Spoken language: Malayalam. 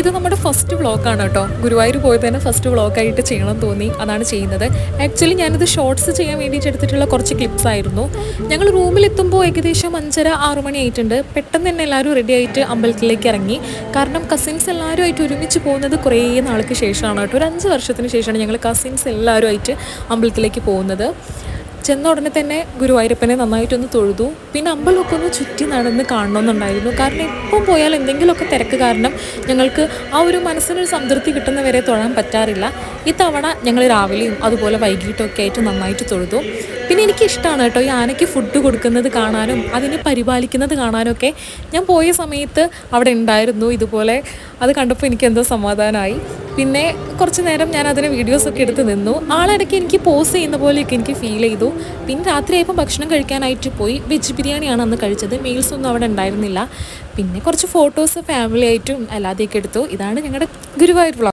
ഇത് നമ്മുടെ ഫസ്റ്റ് വ്ളോഗാണ് കേട്ടോ. ഗുരുവായൂർ പോയത് തന്നെ ഫസ്റ്റ് വ്ളോഗായിട്ട് ചെയ്യണം തോന്നി അതാണ് ചെയ്യുന്നത്. ആക്ച്വലി ഞാനിത് ഷോർട്സ് ചെയ്യാൻ വേണ്ടിയിട്ട് എടുത്തിട്ടുള്ള കുറച്ച് ക്ലിപ്സ് ആയിരുന്നു. ഞങ്ങൾ റൂമിലെത്തുമ്പോൾ ഏകദേശം അഞ്ചര ആറ് മണി ആയിട്ടുണ്ട്. പെട്ടെന്ന് തന്നെ എല്ലാവരും റെഡി ആയിട്ട് അമ്പലത്തിലേക്ക് ഇറങ്ങി. കാരണം കസിൻസ് എല്ലാവരുമായിട്ട് ഒരുമിച്ച് പോകുന്നത് കുറേ നാൾക്ക് ശേഷമാണ് കേട്ടോ. ഒരു അഞ്ച് വർഷത്തിന് ശേഷമാണ് ഞങ്ങൾ കസിൻസ് എല്ലാവരുമായിട്ട് അമ്പലത്തിലേക്ക് പോകുന്നത്. ചെന്ന ഉടനെ തന്നെ ഗുരുവായൂരപ്പനെ നന്നായിട്ടൊന്ന് തൊഴുതു. പിന്നെ അമ്പലമൊക്കെ ഒന്ന് ചുറ്റി നടന്ന് കാണണമെന്നുണ്ടായിരുന്നു കാരണം ഇപ്പം പോയാൽ എന്തെങ്കിലുമൊക്കെ തിരക്ക് കാരണം ഞങ്ങൾക്ക് ആ ഒരു മനസ്സിനൊരു സംതൃപ്തി കിട്ടുന്നവരെ തൊഴാൻ പറ്റാറില്ല. ഇത്തവണ ഞങ്ങൾ രാവിലെയും അതുപോലെ വൈകിട്ടൊക്കെ ആയിട്ട് നന്നായിട്ട് തൊഴുതു. പിന്നെ എനിക്ക് ഇഷ്ടമാണ് കേട്ടോ ഈ ആനയ്ക്ക് ഫുഡ് കൊടുക്കുന്നത് കാണാനും അതിനെ പരിപാലിക്കുന്നത് കാണാനും ഒക്കെ. ഞാൻ പോയ സമയത്ത് അവിടെ ഉണ്ടായിരുന്നു ഇതുപോലെ. അത് കണ്ടപ്പോൾ എനിക്ക് എന്തോ സമാധാനമായി. പിന്നെ കുറച്ച് നേരം ഞാൻ അതിന് വീഡിയോസൊക്കെ എടുത്ത് നിന്നു. ആളിടയ്ക്ക് എനിക്ക് പോസ് ചെയ്യുന്ന പോലെയൊക്കെ എനിക്ക് ഫീൽ ചെയ്തു. പിന്നെ രാത്രിയായപ്പോൾ ഭക്ഷണം കഴിക്കാനായിട്ട് പോയി. വെജ് ബിരിയാണിയാണ് അന്ന് കഴിച്ചത്. മീൽസ് ഒന്നും അവിടെ ഉണ്ടായിരുന്നില്ല. പിന്നെ കുറച്ച് ഫോട്ടോസ് ഫാമിലി ആയിട്ടും അല്ലാതെയൊക്കെ എടുത്തു. ഇതാണ് ഞങ്ങളുടെ ഗുരുവായൂർ vlog.